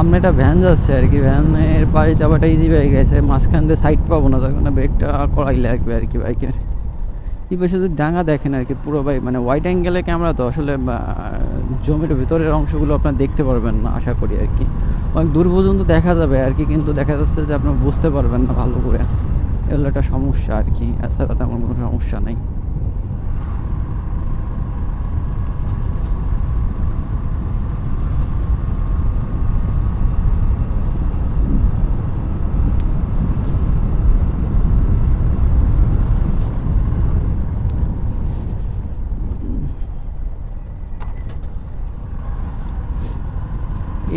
সামনে একটা ভ্যান যাচ্ছে আর কি ভ্যানের পাশে একটা ইজি বাইক গেছে, মাঝখান দিয়ে সাইড পাবো না, তখন ব্রেকটা করাই লাগবে আর কি বাইকের এই পাশে যদি ডাঙা দেখেন আর কি, পুরো ভাই মানে ওয়াইড অ্যাঙ্গেলে ক্যামেরা তো আসলে জমির ভিতরের অংশগুলো আপনার দেখতে পারবেন না, আশা করি আর কি। অনেক দূর পর্যন্ত দেখা যাবে আর কি, কিন্তু দেখা যাচ্ছে যে আপনার বুঝতে পারবেন না ভালো করে। এগুলো একটা সমস্যা আর কি, এছাড়া তেমন কোনো সমস্যা নেই।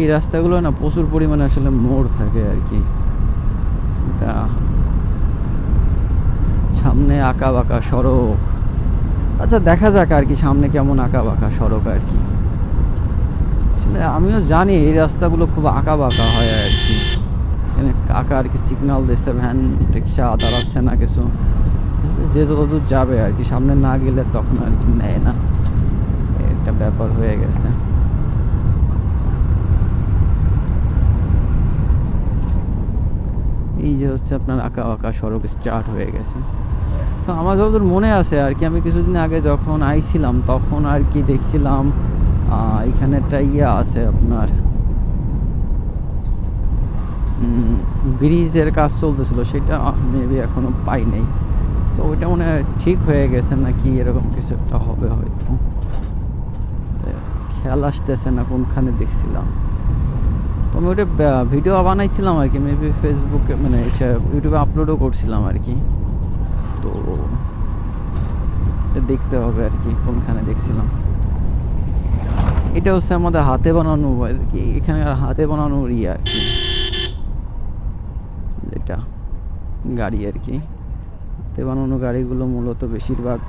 এই রাস্তাগুলো না প্রচুর পরিমাণে আসলে মোড় থাকে আর কি। এটা সামনে আঁকা বাঁকা সড়ক। আচ্ছা দেখা যাক আর কি সামনে কেমন আঁকা বাঁকা সড়ক আর কি। আসলে আমিও জানি এই রাস্তাগুলো খুব আঁকা বাঁকা হয় আর কি। এখানে কাকা আর কি সিগনাল দিচ্ছে, ভ্যান, রিক্সা, দাঁড়াচ্ছে না কিছু। যে যতদূর যাবে আর কি, সামনে না গেলে তখন আর কি নেয় না। একটা ব্যাপার হয়ে গেছে। এই যে হচ্ছে আপনার আঁকা আঁকা সড়ক স্টার্ট হয়ে গেছে। তো আমার যতদূর মনে আছে আর কি, আমি কিছুদিন আগে যখন আইছিলাম, তখন আর কি দেখছিলাম এখানে একটা ইয়ে আছে আপনার ব্রিজের কাজ চলতেছিল, সেটা মেবি এখনও পাই নাই। তো ওইটা মনে হয় ঠিক হয়ে গেছে নাকি এরকম কিছু একটা হবে হয়তো। খেয়াল আসতেছে না কোনখানে দেখছিলাম। তো আমি ওটা ভিডিও বানাইছিলাম আর কি মেবি ফেসবুকে মানে ইউটিউবে আপলোডও করছিলাম আর কি। তো দেখতে হবে আর কি, কোনখানে দেখছিলাম। এটা হচ্ছে আমাদের হাতে বানানো আর কি এখানে হাতে বানানো ইয়ে আর কি। যেটা গাড়ি আর কি। হাতে বানানো গাড়িগুলো মূলত বেশিরভাগ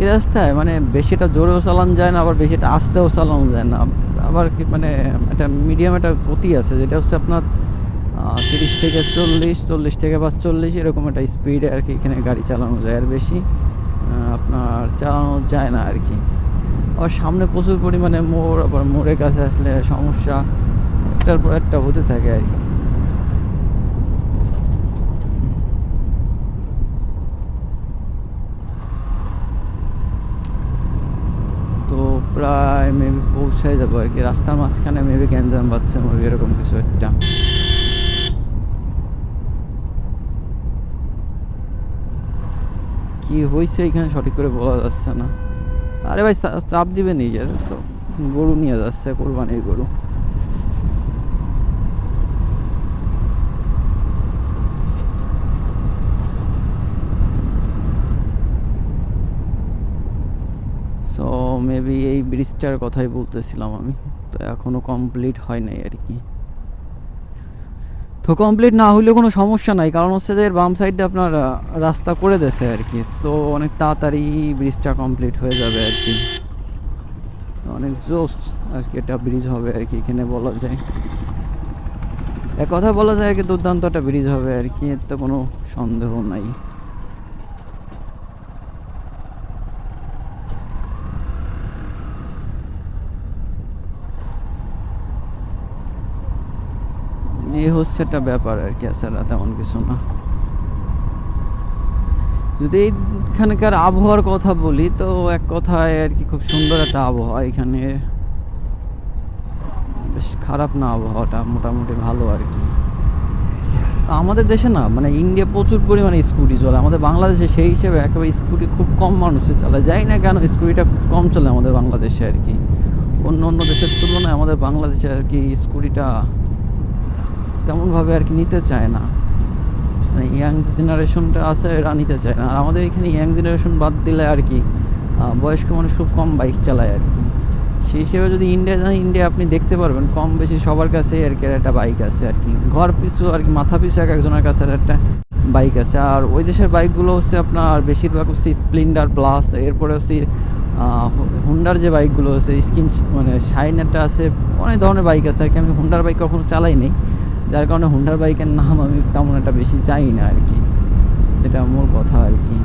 এই রাস্তায় মানে বেশিটা জোরেও চালানো যায় না, আবার বেশিটা আস্তেও চালানো যায় না। আবার কি মানে একটা মিডিয়াম একটা গতি আছে, যেটা হচ্ছে আপনার তিরিশ থেকে চল্লিশ চল্লিশ থেকে পাঁচচল্লিশ এরকম একটা স্পিডে আর কি এখানে গাড়ি চালানো যায় আর বেশি আপনার চালানো যায় না আর কি। আবার সামনে প্রচুর পরিমাণে মোড়, আবার মোড়ের কাছে আসলে সমস্যা, একটার পর একটা হতে থাকে আর কি তো প্রায় মেবি পৌঁছায় যাব আর কি। রাস্তার মাঝখানে মেবি গ্যাঞ্জাম বাচ্চা মেবি এরকম কিছু একটা। কি হয়েছে এখানে সঠিক করে বলা যাচ্ছে না। আরে ভাই চাপ দিবে নিজের তো। গরু নিয়ে যাচ্ছে, কোরবানির গরু। মেবি এই ব্রিজটার কথাই বলতেছিলাম আমি। তো এখনও কমপ্লিট হয় নাই আর কি। তো কমপ্লিট না হলে কোনো সমস্যা নাই, কারণ হচ্ছে যে এর বাম সাইডে আপনার রাস্তা করে দিয়েছে আর কি। তো অনেক তাড়াতাড়ি ব্রিজটা কমপ্লিট হয়ে যাবে আর কি। অনেক জোস আর কি একটা ব্রিজ হবে আর কি, এখানে বলা যায়। এক কথা বলা যায় আর কি, দুর্দান্ত একটা ব্রিজ হবে আর কি এতে কোনো সন্দেহ নাই। হচ্ছে একটা ব্যাপার আর কি এছাড়া তেমন কিছু না। যদি এইখানকার আবহাওয়ার কথা বলি, তো এক কথায় আর কি খুব সুন্দর একটা আবহাওয়া এখানে। বেশ খারাপ না আবহাওয়াটা, মোটামুটি ভালো আর কি। আমাদের দেশে না মানে ইন্ডিয়া প্রচুর পরিমাণে স্কুটি চলে, আমাদের বাংলাদেশে সেই হিসেবে একেবারে স্কুটি খুব কম মানুষে চালায়। যাই না কেন, স্কুটিটা খুব কম চলে আমাদের বাংলাদেশে আর কি। অন্য অন্য দেশের তুলনায় আমাদের বাংলাদেশে আর কি স্কুটিটা তেমনভাবে আর কি নিতে চায় না। মানে ইয়াং জেনারেশনটা আছে, এরা নিতে চায় না। আর আমাদের এখানে ইয়াং জেনারেশন বাদ দিলে আর কি বয়স্ক মানুষ খুব কম বাইক চালায় আর কি। সেই হিসেবে যদি ইন্ডিয়া যান ইন্ডিয়া আপনি দেখতে পারবেন, কম বেশি সবার কাছে আর কি একটা বাইক আছে আর কি। ঘর পিছু আর কি, মাথা পিছু এক একজনের কাছে একটা বাইক আছে। আর ওই দেশের বাইকগুলো হচ্ছে আপনার বেশিরভাগ হচ্ছে স্প্লেন্ডার প্লাস এরপরে হচ্ছে হুন্ডার যে বাইকগুলো আছে স্কিন মানে শাইন একটা আছে, অনেক ধরনের বাইক আছে আর কি। আমি হুন্ডার বাইক কখনো চালাই নি যার কারণে হুন্ডার বাইকের নাম আমি তেমন একটা বেশি জানি না আর কি। এটা মূল কথা আর কি।